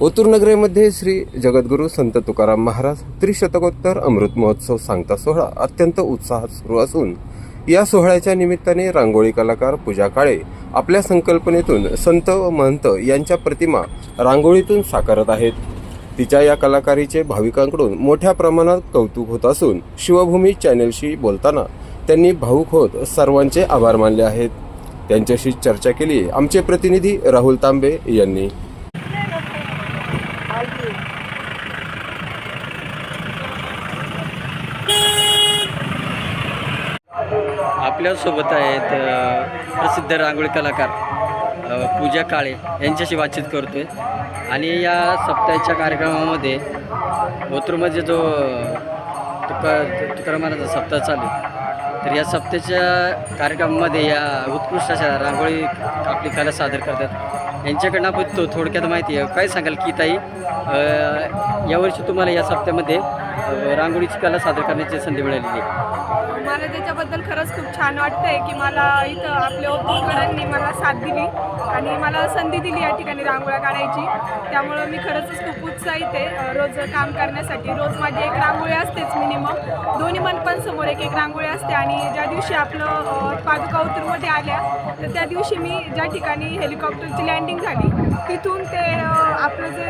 ओतूरनगरीमध्ये श्री जगद्गुरू संत तुकाराम महाराज त्रिशतकोत्तर अमृत महोत्सव सांगता सोहळा अत्यंत उत्साहात सुरू असून या सोहळ्याच्या निमित्ताने रांगोळी कलाकार पूजा काळे आपल्या संकल्पनेतून संत व महंत यांच्या प्रतिमा रांगोळीतून साकारत आहेत. तिच्या या कलाकारीचे भाविकांकडून मोठ्या प्रमाणात कौतुक होत असून शिवभूमी चॅनेलशी बोलताना त्यांनी भाऊक होत सर्वांचे आभार मानले आहेत. त्यांच्याशी चर्चा केली आमचे प्रतिनिधी राहुल तांबे यांनी. आपल्यासोबत आहेत प्रसिद्ध रांगोळी कलाकार पूजा काळे यांच्याशी बातचीत करतोय. आणि या सप्ताहाच्या कार्यक्रमामध्ये ओतूरमध्ये जो तुका तुकाराम सप्ताह चालू तर या सप्ताहाच्या कार्यक्रमामध्ये या उत्कृष्ट अशा रांगोळी आपली कला सादर करतात. यांच्याकडनं आपण तो थोडक्यात माहिती आहे. काय सांगाल की ताई? यावर्षी तुम्हाला या सप्त्यामध्ये रांगोळीची कला सादर करण्याची संधी मिळालेली आहे. मला त्याच्याबद्दल खरंच खूप छान वाटतंय की मला इथं आपल्या ओतूरकरांनी मला साथ दिली आणि मला संधी दिली या ठिकाणी रांगोळ्या काढायची. त्यामुळं मी खरंच खूप उत्साहित आहे रोज काम करण्यासाठी. रोज माझी एक रांगोळी असतेच मिनिमम दोन्ही मनपांसमोर एक एक रांगोळी असते आणि ज्या दिवशी आपलं पादुका उतरमध्ये आल्या तर त्या दिवशी मी ज्या ठिकाणी हेलिकॉप्टरची लँडिंग झाली तिथून ते आपलं जे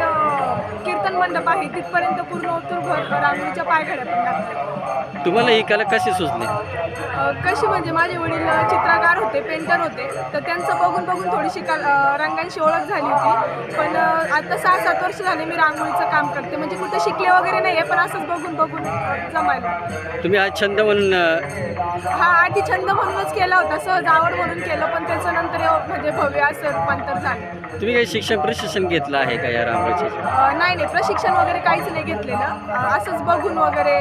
कीर्तन मंडप आहे तिथपर्यंत पूर्ण ओतूरभर रांगोळीच्या पायघड्या पण तुम्हाला ही कला कशी सुचली? अ, कशी म्हणजे माझे वडील अ, चित्रकार होते पेंटर होते तर त्यांचं बघून बघून थोडीशी कल अ, रंगांची ओळख झाली होती. पण अ, आता सहा सात वर्ष झाले मी रांगोळीचं काम करते. म्हणजे कुठे शिकले वगैरे नाही आहे पण असंच बघून बघून जमायला तुम्ही हा छंद म्हणून अ, हा आधी छंद म्हणूनच केला होता. सहज आवड म्हणून केलं पण त्याचं नंतर म्हणजे भव्य असं रूपांतर झालं. तुम्ही काही शिक्षण प्रशिक्षण घेतलं आहे का या रांगोळीचे? अ, नाही नाही. प्रशिक्षण वगैरे काहीच नाही घेतलेलं. असंच बघून वगैरे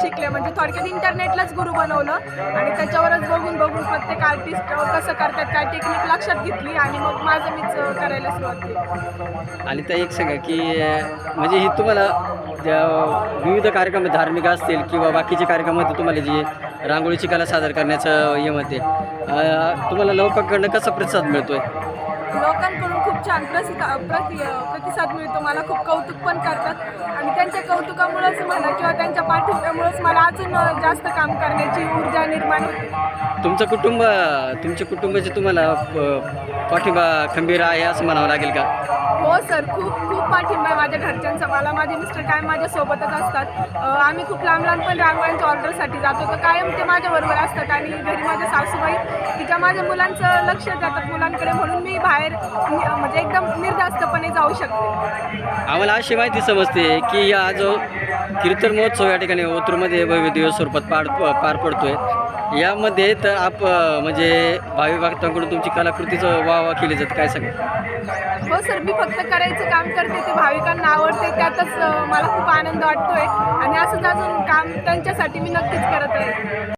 शिकले. म्हणजे थोडक्यात इंटरनेटलाच गुरु बनवलं. आणि त्याच्यावरच बघून बघून प्रत्येक आर्टिस्ट कसं करतात काय टेक्निक लक्षात घेतली. आणि मग माझं मीच करायला सुरुवात केली. आणि त्या एक सांगा की म्हणजे ही तुम्हाला ज्या विविध कार्यक्रम धार्मिक असतील किंवा बाकीचे कार्यक्रमामध्ये तुम्हाला जी रांगोळीची कला सादर करण्याचं हे मध्ये तुम्हाला लोकांकडनं कसा प्रतिसाद मिळतोय? लोकांकडून छान प्रसिद्ध प्रति प्रतिसाद मिळतो. मला खूप कौतुक पण करतात. आणि त्यांच्या कौतुकामुळेच म्हणा किंवा त्यांच्या पाठिंब्यामुळेच मला अजून जास्त काम करण्याची ऊर्जा निर्माण होते. तुमचं कुटुंब तुमच्या कुटुंबाचे तुम्हाला पाठिंबा खंबीर आहे असं म्हणावं लागेल का? हो सर. खूप खूप पाठिंबा आहे माझ्या घरच्यांचा. मला माझे मिस्टर कायम माझ्यासोबतच असतात. आम्ही खूप लांब लांब पण रांगोळ्यांच्या ऑर्डरसाठी जातो. तर कायम ते माझ्याबरोबर असतात आणि घरी माझ्या सासूबाई तिच्या माझ्या मुलांचं लक्ष देतात मुलांकडे म्हणून मी बाहेर नि- म्हणजे एकदम निर्धास्तपणे जाऊ शकते. आम्हाला अशी माहिती समजते की या जो कीर्तन महोत्सव या ठिकाणी ओतूरमध्ये भव्य दिवस स्वरूपात पार पार पडतोय. यामध्ये तर आप म्हणजे भावी भक्तांकडून तुमची कलाकृतीचं वाह वाह केली जाते. काय सांगा हो सर मी फक्त करायचं काम करते ते भाविकांना आवडते त्यातच मला खूप आनंद वाटतोय. आणि असंच अजून काम त्यांच्यासाठी मी नक्कीच करत आहे